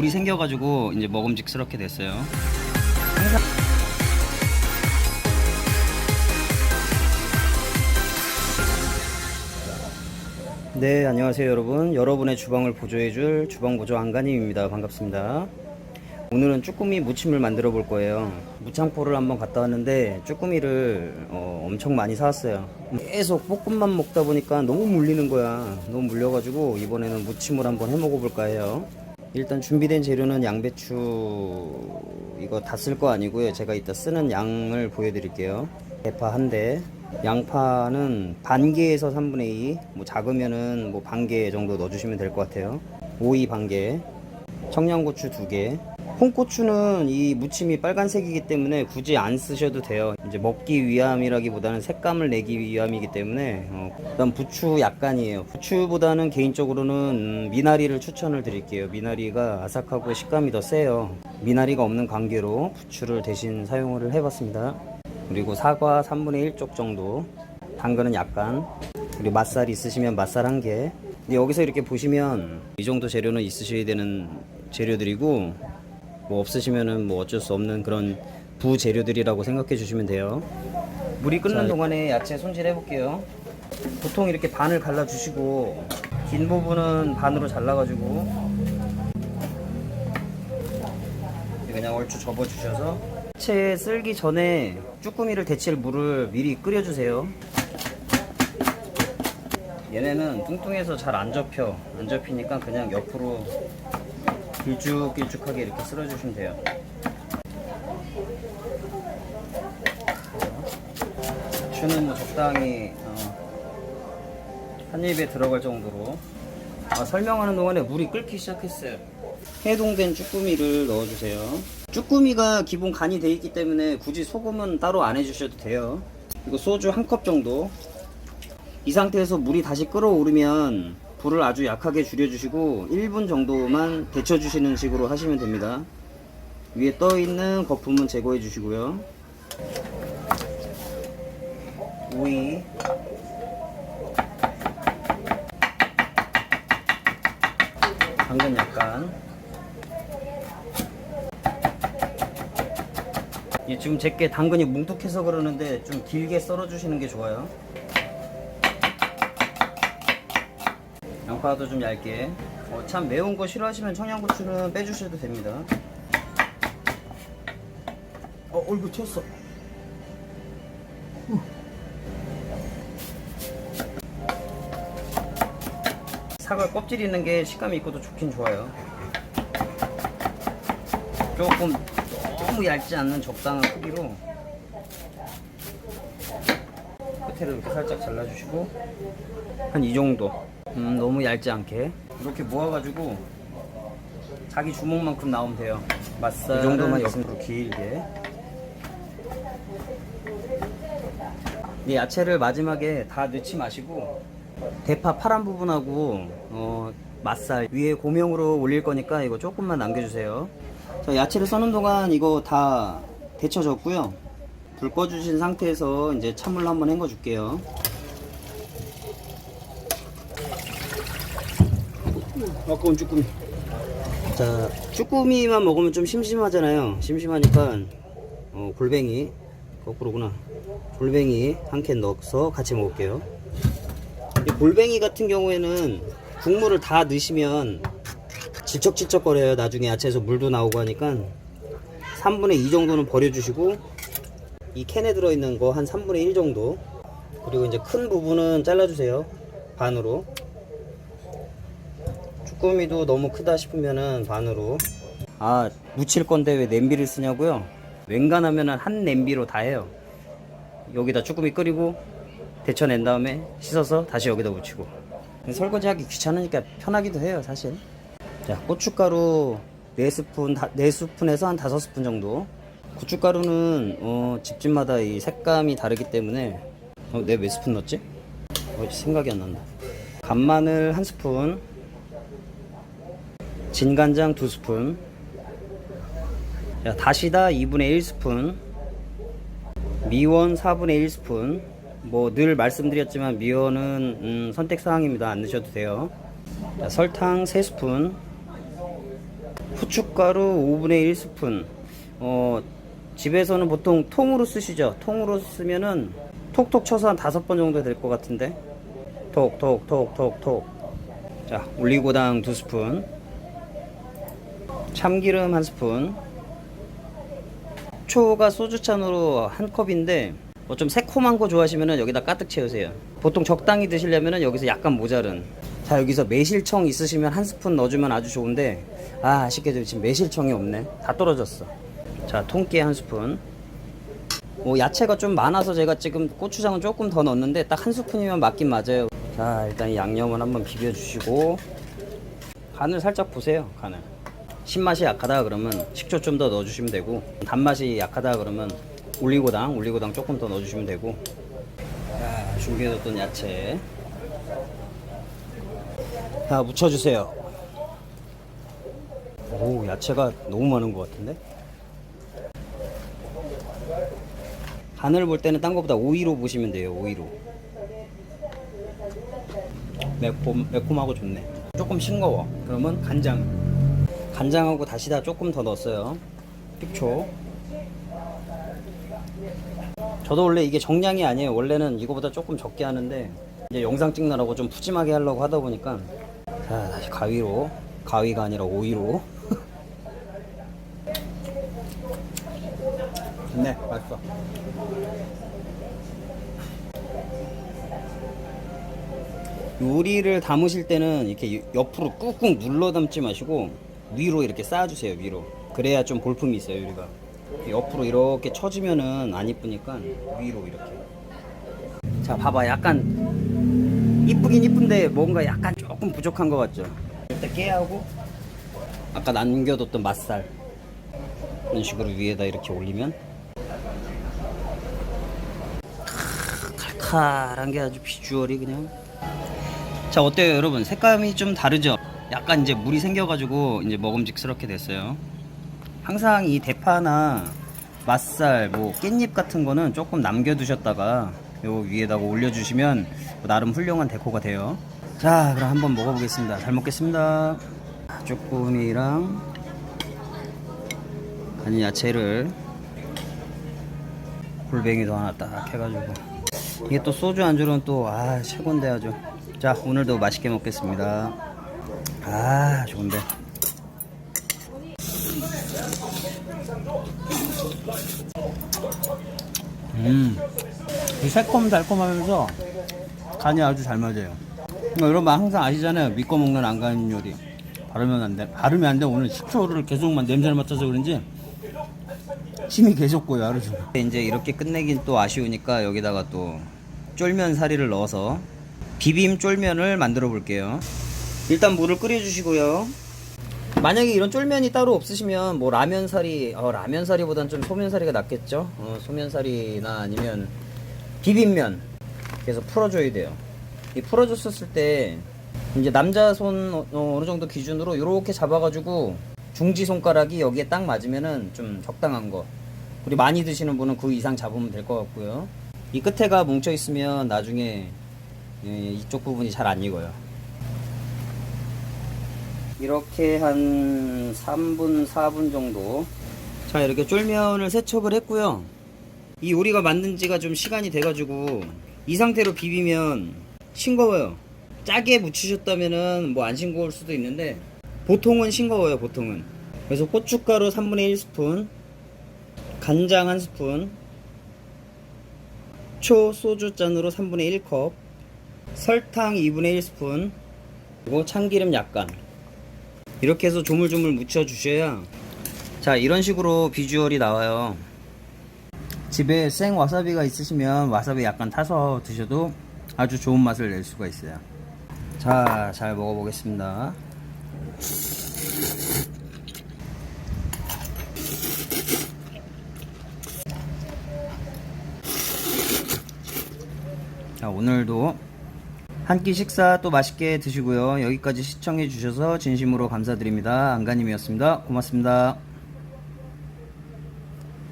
물이 생겨가지고 이제 먹음직스럽게 됐어요. 네, 안녕하세요 여러분. 여러분의 주방을 보조해줄 주방보조 안가님입니다. 반갑습니다. 오늘은 쭈꾸미 무침을 만들어 볼 거예요. 무창포를 한번 갔다 왔는데 쭈꾸미를 어, 엄청 많이 사왔어요. 계속 볶음만 먹다 보니까 너무 물리는 거야. 너무 물려가지고 이번에는 무침을 한번 해 먹어볼까 해요. 일단 준비된 재료는 양배추 이거 다 쓸 거 아니고요. 제가 이따 쓰는 양을 보여드릴게요. 대파 한 대, 양파는 반 개에서 3분의 2, 뭐 작으면은 뭐 반 개 정도 넣어주시면 될 것 같아요. 오이 반 개, 청양고추 두 개. 홍고추는 이 무침이 빨간색이기 때문에 굳이 안 쓰셔도 돼요. 이제 먹기 위함이라기보다는 색감을 내기 위함이기 때문에 어, 그다음 부추 약간이에요. 부추보다는 개인적으로는 음, 미나리를 추천을 드릴게요. 미나리가 아삭하고 식감이 더 세요. 미나리가 없는 관계로 부추를 대신 사용을 해봤습니다. 그리고 사과 3분의 1쪽 정도, 당근은 약간, 그리고 맛살 있으시면 맛살 한 개. 여기서 이렇게 보시면 이 정도 재료는 있으셔야 되는 재료들이고 뭐 없으시면은 뭐 어쩔 수 없는 그런 부재료들이라고 생각해 주시면 돼요. 물이 끓는 동안에 야채 손질해 볼게요. 보통 이렇게 반을 갈라 주시고 긴 부분은 반으로 잘라 가지고 그냥 얼추 접어 주셔서 야채 쓸기 전에 쭈꾸미를 데칠 물을 미리 끓여 주세요. 얘네는 뚱뚱해서 잘 안 접혀. 안 접히니까 그냥 옆으로 길쭉길쭉하게 이렇게 쓸어주시면 돼요. 추는 뭐 적당히 어, 한 입에 들어갈 정도로 아, 설명하는 동안에 물이 끓기 시작했어요. 해동된 쭈꾸미를 넣어주세요. 쭈꾸미가 기본 간이 돼 있기 때문에 굳이 소금은 따로 안 해주셔도 돼요. 그리고 소주 한 컵 정도. 이 상태에서 물이 다시 끓어오르면 불을 아주 약하게 줄여주시고 1분 정도만 데쳐주시는 식으로 하시면 됩니다. 위에 떠 있는 거품은 제거해 주시고요. 오이, 당근 약간. 예, 지금 제게 당근이 뭉툭해서 그러는데 좀 길게 썰어 주시는 게 좋아요. 양파도 좀 얇게. 어, 참 매운 거 싫어하시면 청양고추는 빼주셔도 됩니다. 어, 얼굴 튀었어. 후. 사과 껍질 있는 게 식감이 있고 도 좋긴 좋아요. 조금 너무 얇지 않는 적당한 크기로 끝에를 이렇게 살짝 잘라주시고 한 이 정도 음, 너무 얇지 않게. 이렇게 모아가지고 자기 주먹만큼 나오면 돼요. 맛살 이 정도만 옆으로 길게. 이 야채를 마지막에 다 넣지 마시고 대파 파란 부분하고 어, 맛살 위에 고명으로 올릴 거니까 이거 조금만 남겨주세요. 자, 야채를 써는 동안 이거 다 데쳐졌고요. 불 꺼주신 상태에서 이제 찬물로 한번 헹궈 줄게요 아까운 쭈꾸미. 자, 쭈꾸미만 먹으면 좀 심심하잖아요. 심심하니까 어, 골뱅이 거꾸로구나. 골뱅이 한 캔 넣어서 같이 먹을게요. 이 골뱅이 같은 경우에는 국물을 다 넣으시면 질척질척 거려요. 나중에 야채에서 물도 나오고 하니까 3분의 2 정도는 버려주시고 이 캔에 들어있는 거 한 3분의 1 정도 그리고 이제 큰 부분은 잘라주세요. 반으로 쭈꾸미도 너무 크다 싶으면은 반으로. 아 무칠 건데 왜 냄비를 쓰냐고요? 웬간하면은 한 냄비로 다 해요. 여기다 쭈꾸미 끓이고 데쳐낸 다음에 씻어서 다시 여기다 묻히고. 설거지하기 귀찮으니까 편하기도 해요 사실. 자 고춧가루 4스푼 4스푼에서 한 5스푼 정도. 고춧가루는 어, 집집마다 이 색감이 다르기 때문에 어, 내몇 스푼 넣었지? 어, 생각이 안 난다. 간마늘 한 스푼 진간장 2스푼 자, 다시다 2분의 1스푼 미원 4분의 1스푼 뭐 늘 말씀드렸지만 미원은 음, 선택사항입니다 안 넣으셔도 돼요 자, 설탕 3스푼 후춧가루 5분의 1스푼. 어, 집에서는 보통 통으로 쓰시죠. 통으로 쓰면은 톡톡 쳐서 한 다섯 번 정도 될 것 같은데. 톡, 톡, 톡, 톡, 톡. 자, 올리고당 두 스푼. 참기름 한 스푼. 초가 소주잔으로 한 컵인데 뭐 좀 새콤한 거 좋아하시면은 여기다 가득 채우세요. 보통 적당히 드시려면은 여기서 약간 모자른. 자 여기서 매실청 있으시면 한 스푼 넣어주면 아주 좋은데 아 아쉽게도 지금 매실청이 없네. 다 떨어졌어. 자 통깨 한 스푼. 뭐 야채가 좀 많아서 제가 지금 고추장은 조금 더 넣었는데 딱 한 스푼이면 맞긴 맞아요. 자 일단 이 양념은 한번 비벼주시고 간을 살짝 보세요. 간을. 신맛이 약하다 그러면 식초 좀 더 넣어주시면 되고 단맛이 약하다 그러면 올리고당 올리고당 조금 더 넣어주시면 되고. 자 준비해뒀던 야채. 자 묻혀주세요. 오 야채가 너무 많은 것 같은데? 간을 볼 때는 딴 것보다 오이로 보시면 돼요 오이로. 매콤, 매콤하고 좋네. 조금 싱거워. 그러면 간장 간장하고 다시다 조금 더 넣었어요. 식초. 저도 원래 이게 정량이 아니에요. 원래는 이거보다 조금 적게 하는데 이제 영상 찍느라고 좀 푸짐하게 하려고 하다 보니까 자 다시 가위로 가위가 아니라 오이로 네 맛있어. 요리를 담으실 때는 이렇게 옆으로 꾹꾹 눌러 담지 마시고 위로 이렇게 쌓아주세요 위로. 그래야 좀 볼품이 있어요 요리가. 옆으로 이렇게 쳐주면은 안 이쁘니까 위로 이렇게. 자 봐봐 약간 이쁘긴 이쁜데 뭔가 약간 조금 부족한 것 같죠? 일단 깨하고 아까 남겨뒀던 맛살 이런 식으로 위에다 이렇게 올리면 칼칼한 게 아주 비주얼이 그냥. 자 어때요 여러분? 색감이 좀 다르죠 약간 이제 물이 생겨가지고 이제 먹음직스럽게 됐어요. 항상 이 대파나 맛살 뭐 깻잎 같은 거는 조금 남겨두셨다가 요 위에다가 올려주시면 나름 훌륭한 데코가 돼요. 자 그럼 한번 먹어보겠습니다. 잘 먹겠습니다. 쭈꾸미랑 아니 야채를 골뱅이도 하나 딱 해가지고. 이게 또 소주 안주로는 또 아 최고인데 아주. 자 오늘도 맛있게 먹겠습니다 아 좋은데. 음이 새콤달콤하면서 간이 아주 잘 맞아요. 뭐 여러분 항상 아시잖아요. 믿고 먹는 안간 요리. 바르면 안돼 바르면 안돼. 오늘 식초를 계속만 냄새를 맡아서 그런지 침이 계속 고요 하루 종일. 이제 이렇게 끝내긴 또 아쉬우니까 여기다가 또 쫄면 사리를 넣어서 비빔 쫄면을 만들어 볼게요 일단 물을 끓여 주시고요. 만약에 이런 쫄면이 따로 없으시면 뭐 라면 사리 어, 라면 사리보단 좀 소면 사리가 낫겠죠? 어, 소면 사리나 아니면 비빔면 그래서 풀어줘야 돼요. 이 풀어줬었을 때 이제 남자 손 어, 어느 정도 기준으로 이렇게 잡아가지고 중지 손가락이 여기에 딱 맞으면은 좀 적당한 거. 우리 많이 드시는 분은 그 이상 잡으면 될 것 같고요. 이 끝에가 뭉쳐 있으면 나중에 예, 이쪽 부분이 잘 안 익어요 이렇게 한 3분 4분 정도. 자 이렇게 쫄면을 세척을 했고요. 이 요리가 만든 지가 좀 시간이 돼 가지고 이 상태로 비비면 싱거워요. 짜게 묻히셨다면은 뭐 안 싱거울 수도 있는데 보통은 싱거워요 보통은. 그래서 고춧가루 3분의 1스푼 간장 1스푼 초 소주잔으로 3분의 1컵 설탕 2분의 1스푼 그리고 참기름 약간 이렇게 해서 조물조물 묻혀 주셔야 자 이런 식으로 비주얼이 나와요. 집에 생 와사비가 있으시면 와사비 약간 타서 드셔도 아주 좋은 맛을 낼 수가 있어요. 자 잘 먹어보겠습니다. 자 오늘도 한 끼 식사 또 맛있게 드시고요. 여기까지 시청해 주셔서 진심으로 감사드립니다. 안가님이었습니다. 고맙습니다.